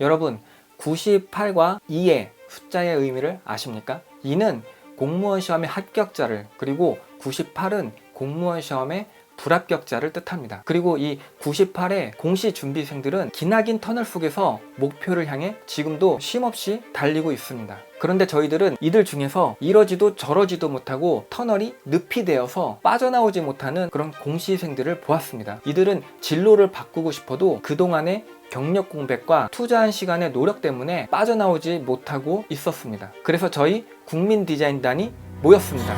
여러분 98과 2의 숫자의 의미를 아십니까? 2는 공무원 시험의 합격자를 그리고 98은 공무원 시험의 불합격자를 뜻합니다. 그리고 이 98의 공시 준비생들은 기나긴 터널 속에서 목표를 향해 지금도 쉼없이 달리고 있습니다. 그런데 저희들은 이들 중에서 이러지도 저러지도 못하고 터널이 늪이 되어서 빠져나오지 못하는 그런 공시생들을 보았습니다. 이들은 진로를 바꾸고 싶어도 그동안의 경력 공백과 투자한 시간의 노력 때문에 빠져나오지 못하고 있었습니다. 그래서 저희 국민 디자인단이 모였습니다.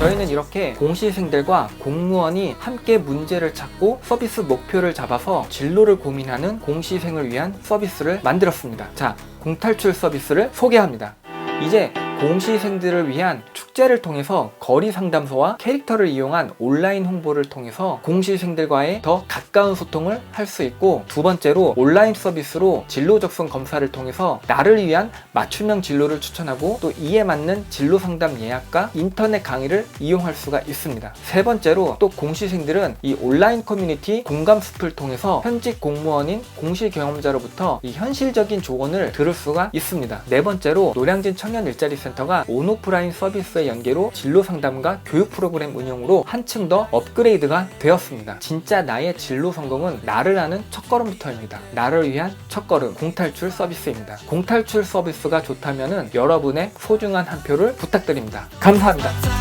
저희는 이렇게 공시생들과 공무원이 함께 문제를 찾고 서비스 목표를 잡아서 진로를 고민하는 공시생을 위한 서비스를 만들었습니다. 자, 공탈출 서비스를 소개합니다. 이제 공시생들을 위한 축제를 통해서 거리 상담소와 캐릭터를 이용한 온라인 홍보를 통해서 공시생들과의 더 가까운 소통을 할 수 있고 두 번째로 온라인 서비스로 진로 적성 검사를 통해서 나를 위한 맞춤형 진로를 추천하고 또 이에 맞는 진로 상담 예약과 인터넷 강의를 이용할 수가 있습니다. 세 번째로 또 공시생들은 이 온라인 커뮤니티 공감 숲을 통해서 현직 공무원인 공시 경험자로부터 이 현실적인 조언을 들을 수가 있습니다. 네 번째로 노량진 청년 일자리 센터가 온오프라인 서비스 의 연계로 진로 상담과 교육 프로그램 운영으로 한층 더 업그레이드가 되었습니다. 진짜 나의 진로 성공은 나를 아는 첫걸음부터입니다. 나를 위한 첫걸음 공탈출 서비스입니다. 공탈출 서비스가 좋다면 여러분의 소중한 한 표를 부탁드립니다. 감사합니다.